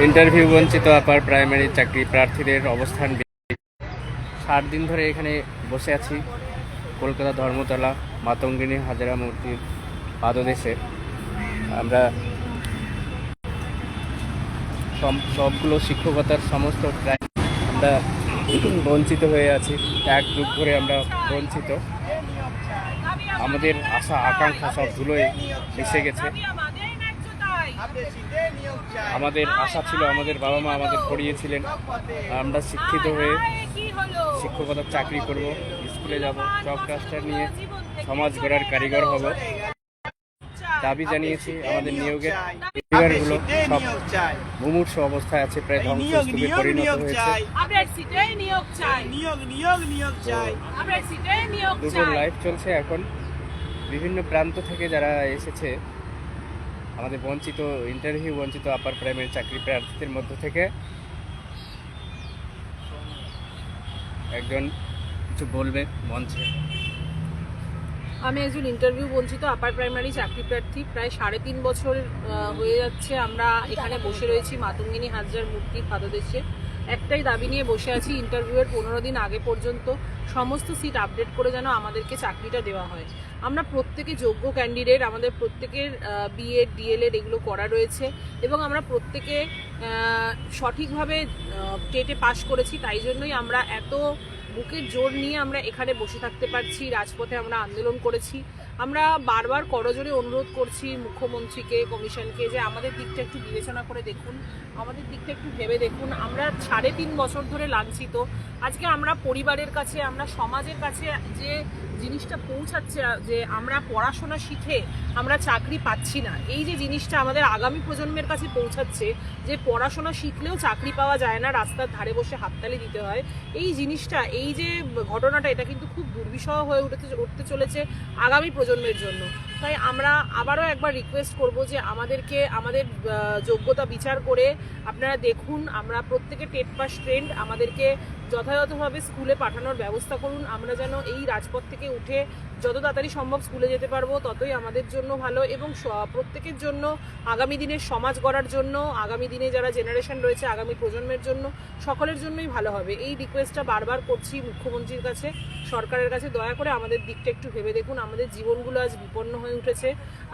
Interview বঞ্চিত upper primary চাকরি প্রার্থীদের অবস্থান ষাট দিন ধরে এখানে বসে আছি। কলকাতা ধর্মতলা, মাতঙ্গিনী, হাজারা মূর্তির পাদদেশে। আমরা সব- সবগুলো শিক্ষকতার সমস্ত আমরা বঞ্চিত হয়ে আছি। এক যুগ ধরে আমরা বঞ্চিত। আমাদের আশা, আকাঙ্ক্ষা সব ধুলোয় মিশে গেছে। আমাদের আশা ছিল আমাদের বাবা মা আমাদের পড়িয়েছিলেন। আমরা শিক্ষিত হয়ে শিক্ষকতার চাকরি করব স্কুলে যাব জব কাস্টার নিয়ে সমাজ গড়ার কারিগর হব। দাবি জানিয়েছি আমাদের নিয়োগের পরিবারগুলো সব মুমূর্ষ অবস্থায় আছে প্রায় ধ্বংসস্তূপে পরিণত হয়েছে। আমরা সিটে নিয়োগ চাই। নিয়োগ নিয়োগ নিয়োগ চাই। আমরা সিটে নিয়োগ দুটোর চাই। চলছে এখন। বিভিন্ন প্রান্ত থেকে যারা এসেছে আমাদের বঞ্চিত ইন্টারভিউ বঞ্চিত আপার প্রাইমারি চাকরি প্রার্থীদের মধ্য থেকে একজন কিছু বলবে মঞ্চে? আমি একজন ইন্টারভিউ বঞ্চিত আপার প্রাইমারি চাকরি প্রার্থী। প্রায় সাড়ে তিন বছর হয়ে যাচ্ছে আমরা এখানে বসে রয়েছি। মাতঙ্গিনী হাজরার মূর্তির পাদদেশে। একটাই দাবি নিয়ে বসে আছি ইন্টারভিউয়ের পনেরো দিন আগে পর্যন্ত। সমস্ত সিট আপডেট করে যেন আমাদেরকে চাকরিটা দেওয়া হয়। আমরা প্রত্যেকে যোগ্য ক্যান্ডিডেট আমাদের প্রত্যেকের বিএড ডিএলএড এগুলো করা রয়েছে এবং আমরা প্রত্যেকে সঠিকভাবে টেটে পাশ করেছি। তাই জন্যই আমরা এত বুকের জোর নিয়ে আমরা এখানে বসে থাকতে পারছি, রাজপথে আমরা আন্দোলন করেছি। আমরা বারবার করজোরে অনুরোধ করছি মুখ্যমন্ত্রীকে, কমিশনকে যে আমাদের দিকটা একটু বিবেচনা করে দেখুন, আমাদের দিকটা একটু ভেবে দেখুন। আমরা সাড়ে তিন বছর ধরে লাঞ্ছিত। আজকে আমরা পরিবারের কাছে, আমরা সমাজের কাছে যে জিনিসটা পৌঁছাচ্ছে যে আমরা পড়াশোনা শিখে আমরা চাকরি পাচ্ছি না। এই যে জিনিসটা আমাদের আগামী প্রজন্মের কাছে পৌঁছাচ্ছে যে পড়াশোনা শিখলেও চাকরি পাওয়া যায় না, রাস্তার ধারে বসে হাততালি দিতে হয়, এই জিনিসটা, এই যে ঘটনাটা, এটা কিন্তু খুব দুর্বিষহ হয়ে উঠতে উঠতে চলেছে আগামী প্রজন্মের জন্য। তাই আমরা আবারও একবার রিকোয়েস্ট করব যে আমাদেরকে, আমাদের যোগ্যতা বিচার করে আপনারা দেখুন, আমরা প্রত্যেকে টেট পাস ট্রেন্ড, আমাদেরকে যথাযথভাবে স্কুলে পাঠানোর ব্যবস্থা করুন। আমরা যেন এই রাজপথ থেকে উঠে যত তাড়াতাড়ি সম্ভব স্কুলে যেতে পারব, ততই আমাদের জন্য ভালো এবং প্রত্যেকের জন্য আগামী দিনের সমাজ গড়ার জন্য, আগামী দিনে যারা জেনারেশন রয়েছে, আগামী প্রজন্মের জন্য সকলের জন্যই ভালো হবে। এই রিকোয়েস্টটা বারবার করছি মুখ্যমন্ত্রীর কাছে, সরকারের কাছে। দয়া করে আমাদের দিকটা একটু ভেবে দেখুন। আমাদের জীবনগুলো আজ বিপন্ন হয়ে উঠেছে।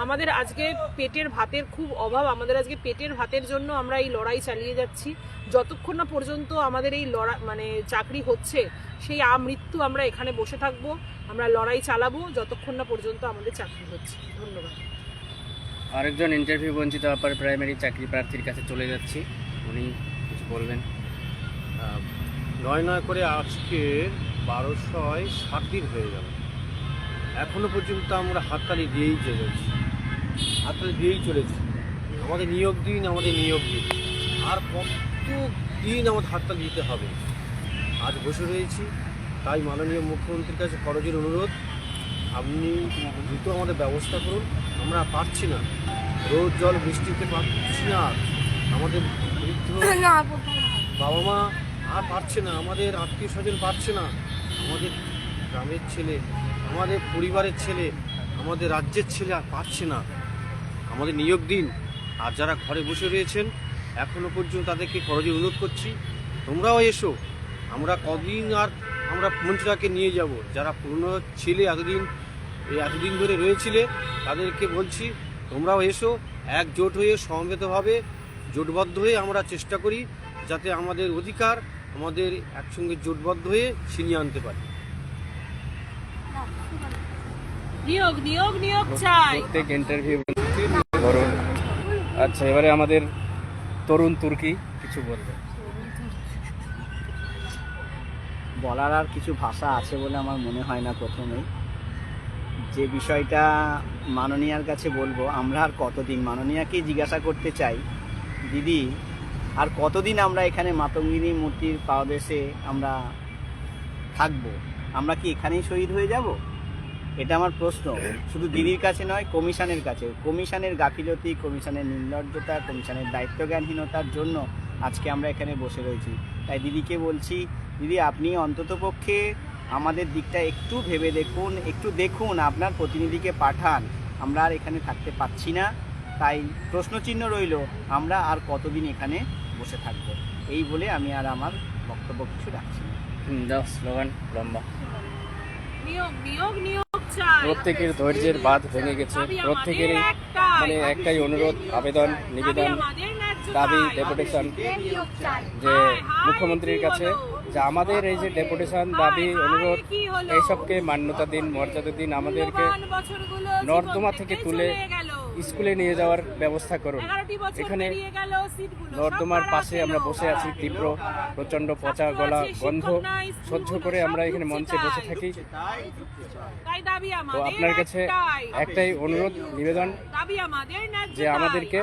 আমাদের আজকে পেটের ভাতের খুব অভাব। আমাদের আজকে পেটের ভাতের জন্য আমরা এই লড়াই চালিয়ে যাচ্ছি। যতক্ষণ না পর্যন্ত আমাদের এই লড়া মানে চাকরি হচ্ছে, সেই আমৃত্যু আমরা এখানে বসে থাকব। আমরা লড়াই চালাবো যতক্ষণ না পর্যন্ত আমাদের চাকরি হচ্ছে। ধন্যবাদ। আরেকজন ইন্টারভিউ বঞ্চিত আপার প্রাইমারি চাকরি প্রার্থীর কাছে চলে যাচ্ছি। উনি কিছু বলবেন। নয় নয় করে আজকে বারোশয় সাত দিন হয়ে গেল। এখনও পর্যন্ত আমরা হাততালি দিয়েই চলেছি। হাততালি দিয়েই চলেছি। আমাদের নিয়োগ দিন আমাদের নিয়োগ দিন। আর কত দিন আমাদের হাততালি দিতে হবে? আজ বসে রয়েছি। তাই মাননীয় মুখ্যমন্ত্রীর কাছে খরচের অনুরোধ আপনি দ্রুত আমাদের ব্যবস্থা করুন। আমরা পারছি না। রোদ জল বৃষ্টিতে পারছি না আর। আমাদের বৃদ্ধ বাবা মা আর পারছে না আমাদের আত্মীয় স্বজন পারছে না। আমাদের গ্রামের ছেলে আমাদের পরিবারের ছেলে আমাদের রাজ্যের ছেলে আর পারছে না। আমাদের নিয়োগ দিন। আর যারা ঘরে বসে রয়েছেন এখনও পর্যন্ত তাদেরকে খরচে অনুরোধ করছি। তোমরাও এসো। আমরা কদিন আর আমরা মন্ত্রীরাকে নিয়ে যাব। যারা পুরনো ছেলে এতদিন এই এতদিন ধরে রয়েছিলে তাদেরকে বলছি তোমরাও এসো একজোট হয়ে সমবেতভাবে জোটবদ্ধ হয়ে আমরা চেষ্টা করি যাতে আমাদের অধিকার আমাদের একসঙ্গে জোটবদ্ধ হয়ে ছিনিয়ে আনতে পারি। নিয়োগ নিয়োগ নিয়োগ চাই। প্রত্যেক ইন্টারভিউ আচ্ছা এবারে আমাদের তরুণ তুর্কি কিছু বলবে। বলার আর কিছু ভাষা আছে বলে আমার মনে হয় না প্রথমেই। যে বিষয়টা মাননীয়ার কাছে বলব, আমরা আর কতদিন মাননীয়াকেই জিজ্ঞাসা করতে চাই, দিদি, আর কতদিন আমরা এখানে মাতঙ্গিনী মূর্তির পাদদেশে আমরা থাকব? আমরা কি এখানেই শহীদ হয়ে যাব? এটা আমার প্রশ্ন। শুধু দিদির কাছে নয়, কমিশনের কাছে। কমিশনের গাফিলতি, কমিশনের নির্লজ্জতা, কমিশনের দায়িত্বজ্ঞানহীনতার জন্য আজকে আমরা এখানে বসে রয়েছি। তাই দিদিকে বলছি দিদি আপনি অন্ততপক্ষে আমাদের দিকটা একটু ভেবে দেখুন একটু দেখুন আপনার প্রতিনিধিকে পাঠান। আমরা আর এখানে থাকতে পাচ্ছি না। তাই প্রশ্নচিহ্ন রইল আমরা আর কতদিন এখানে বসে থাকব? এই বলে আমি আর আমার বক্তব্য কিছু রাখছি স্লোগান লম্বা। নিয়োগ নিয়োগ নিয়োগ চাই। প্রত্যেকের ধৈর্যের বাঁধ ভেঙে গেছে। প্রত্যেকেরই একটাই। মানে একটাই অনুরোধ আবেদন নিবেদন দাবি ডেপুটেশন যে মুখ্যমন্ত্রীর কাছে? যে আমাদের এই যে ডেপুটেশন দাবি অনুরোধ এইসবকে মান্যতা দিন মর্যাদা দিন আমাদেরকে নর্দমা থেকে তুলে। স্কুলে নিয়ে যাওয়ার ব্যবস্থা করুন। এখানে নর্দমার পাশে আমরা বসে আছি তীব্র প্রচণ্ড পচা গলা গন্ধ সহ্য করে আমরা এখানে মঞ্চে বসে থাকি। তো আপনার কাছে একটাই। অনুরোধ নিবেদন দাবি আমাদের ন্যায্য যে আমাদেরকে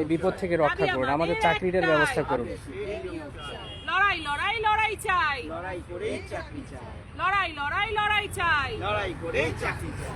এই বিপদ থেকে রক্ষা করুন আমাদের আমাদের চাকরিটার ব্যবস্থা করুন। লড়াই লড়াই লড়াই চাই। লড়াই করে চাকরি চাই। লড়াই লড়াই লড়াই চাই। লড়াই করে চাকরি চাই।